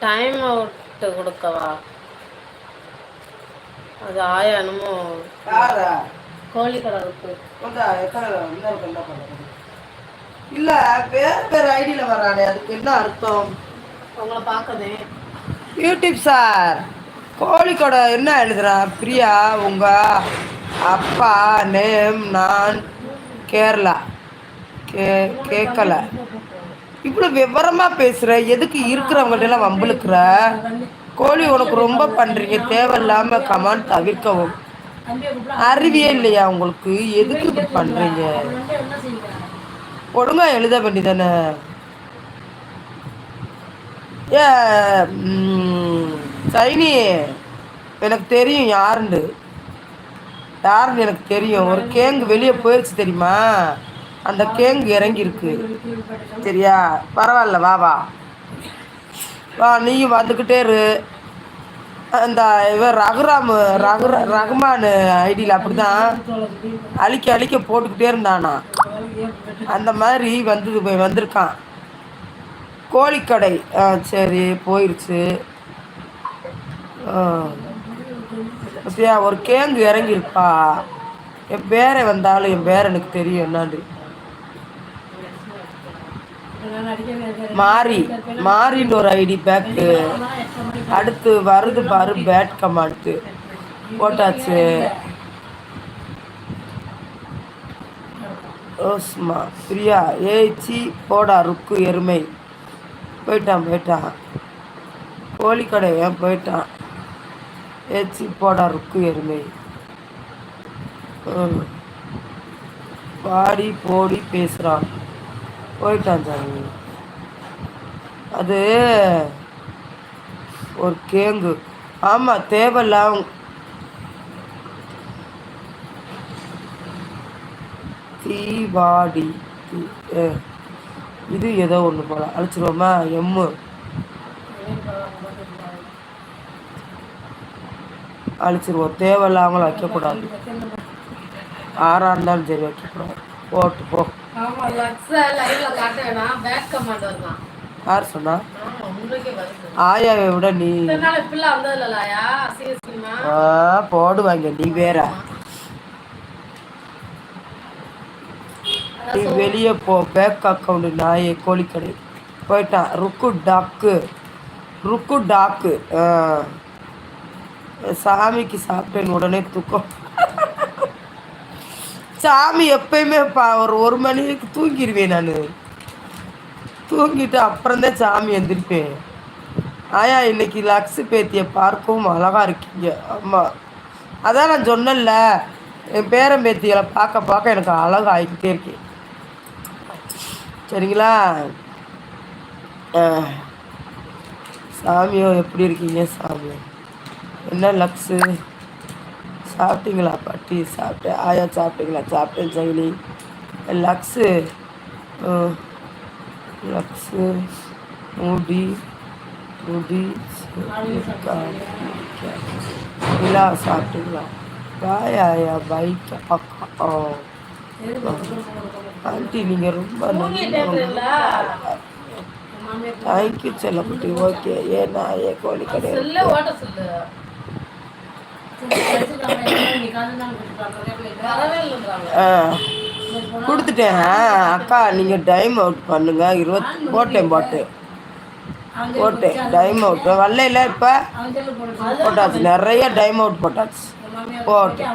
Time out கொடுக்கவா? அது ஆயானுமோ யாரா? கோழி கடை இருக்கு. இல்ல வேற வேற ஐடியில வரானே அதுக்கு என்ன அர்த்தம்? உங்களை பார்க்கதே யூடியூப் சார் கோழிக்கோட என்ன எழுதுறா? பிரியா உங்க அப்பா நேம் நான் கேரளா. கே கேட்கல இவ்வளோ விவரமாக பேசுகிற எதுக்கு இருக்கிறவங்கள்ட்ட எல்லாம் கோழி உனக்கு ரொம்ப பண்ணுறீங்க தேவையில்லாமல் கமாண்ட் தவிர்க்கவும். அறிவியே இல்லையா உங்களுக்கு? எதுக்கு இப்படி பண்ணுறீங்க ஒழுங்கா எழுத வேண்டியதானே? ஏ சைனி எனக்கு தெரியும் யாருண்டு யாருன்னு எனக்கு தெரியும். ஒரு கேங்கு வெளியே போயிடுச்சு தெரியுமா? அந்த கேங்கு இறங்கியிருக்கு. சரியா? பரவாயில்ல வா வா. வா நீயும் வந்துக்கிட்டே இரு. அந்த இவர் ரகுராம் ரகு ரகுமான் ஐடியில் அப்படி தான் அழிக்க அழிக்க போட்டுக்கிட்டே இருந்தானா? அந்த மாதிரி வந்து வந்திருக்கான். கோழிக்கடை. ஆ சரி போயிடுச்சு அப்படியா ஒரு கேங்கு இறங்கியிருப்பா. என் பேரை வந்தாலும் என் பேர் எனக்கு தெரியும் என்னான்னு. மாறி மாறின்னு ஒரு ஐடி பேக்கு அடுத்து வருது பாரு பேட் கமாண்ட் போட்டாச்சு. ஓஸ்மா பிரியா ஏச்சி போடா ருக்கு எருமை. போயிட்டான் போயிட்டான். கோழிக்கடையன் போயிட்டான். ஏச்சி போடா ருக்கு எருமை. பாடி போடி பேசுகிறான் போயிட்டான் சாமி. அது ஒரு கேங்கு. ஆமாம் தேவையில்லாம் தீவாடி தீ- இது ஏதோ ஒன்று போல. அழைச்சிருவோமா? எம்மு. அழிச்சிருவோம். தேவையில்லாமல் வைக்கக்கூடாது. ஆறாக இருந்தாலும் சரி வைக்கக்கூடாது. போட்டு போ. ஆமா லக்ஸ லைவ்ல காட்ட வேணாம் பேக் கமாண்ட் வருதான். யார் சொன்னா? ஆயாவை விட நீ. போடுவாங்க நீ வேற. நீ வெளியே போ பேக் அக்கௌண்ட் நாயே கோழிக்கடை. போயிட்டான் ருக்கு டாக்கு. ருக்கு டாக்கு. சாமிக்கு சாப்பிட்டேன் உடனே தூக்கம். சாமி எப்பயுமே பா ஒரு ஒரு மணிக்கு தூங்கிடுவேன் நான். தூங்கிட்டு அப்புறம்தான் சாமி எந்திரிப்பேன். ஆயா இன்னைக்கு லக்ஸு பேத்தியை பார்க்கவும் அழகாக இருக்கீங்க. ஆமாம் அதான் நான் சொன்னேன்ல என் பேரன் பேத்திகளை பார்க்க பார்க்க எனக்கு அழகு ஆகிக்கிட்டே இருக்கேன் சரிங்களா? சாமியோ எப்படி இருக்கீங்க சாமி? என்ன லக்ஸு? சாப்பிட்டீங்களா பாட்டி? சாப்பிட்டேன். ஆயா சாப்பிட்டீங்களா? சாப்பிட்டேன் சைனி லக்ஸு. லக்ஸு. முடி முடி. நிலா சாப்பிட்டீங்களா? பாய் ஆயா பைக் அக்கா ஆ ஆண்டி நீங்கள் ரொம்ப தேங்க்யூ செல்லப்பட்டி ஓகே ஏன்னா ஏ கோழி கிடையாது ஆ. கொடுத்துட்டேன் ஆ, அக்கா நீங்கள் டைம் அவுட் பண்ணுங்க. இருபத்தி போட்டேன் போட்டேன் போட்டேன். டைம் அவுட் வரலையில இப்போ போட்டாச்சு. நிறைய டைம் அவுட் போட்டாச்சு. போட்டேன்.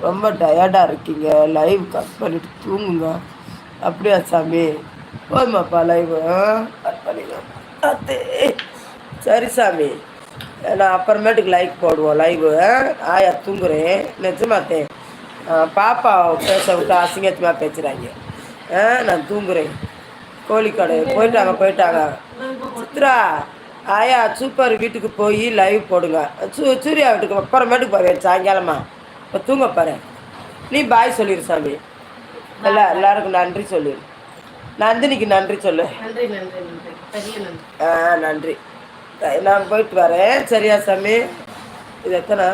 ரொம்ப டயர்டாக இருக்கீங்க. லைவ் கட் பண்ணிட்டு தூங்குங்க. அப்படியா சாமி? போதுமாப்பா லைவ் கட் பண்ணிடுவோம் சரி சாமி. நான் அப்புறமேட்டுக்கு லைக் போடுவோம் லைவ் ஆயா தூங்குறேன்? நிஜமாத்தே. பாப்பா பேச விட்டு அசிங்கத்தமாக பேசுகிறாங்க ஆ நான் தூங்குறேன். கோழிக்கடை போயிட்டாங்க போயிட்டாங்க. சித்ரா ஆயா சூப்பர் வீட்டுக்கு போய் லைவ் போடுங்க. சூ சூர்யா வீட்டுக்கு அப்புறமேட்டுக்கு போவேன் சாயங்காலமா. இப்போ தூங்க பாரு நீ பாய் சொல்லிடு சாமி. எல்லா எல்லாருக்கும் நன்றி சொல்லிடு நந்தினிக்கு நன்றி சொல்லு. நன்றி நன்றி. ஆ நன்றி. நான் போயிட்டு வரேன். சரியா சாமி? இது எத்தனை?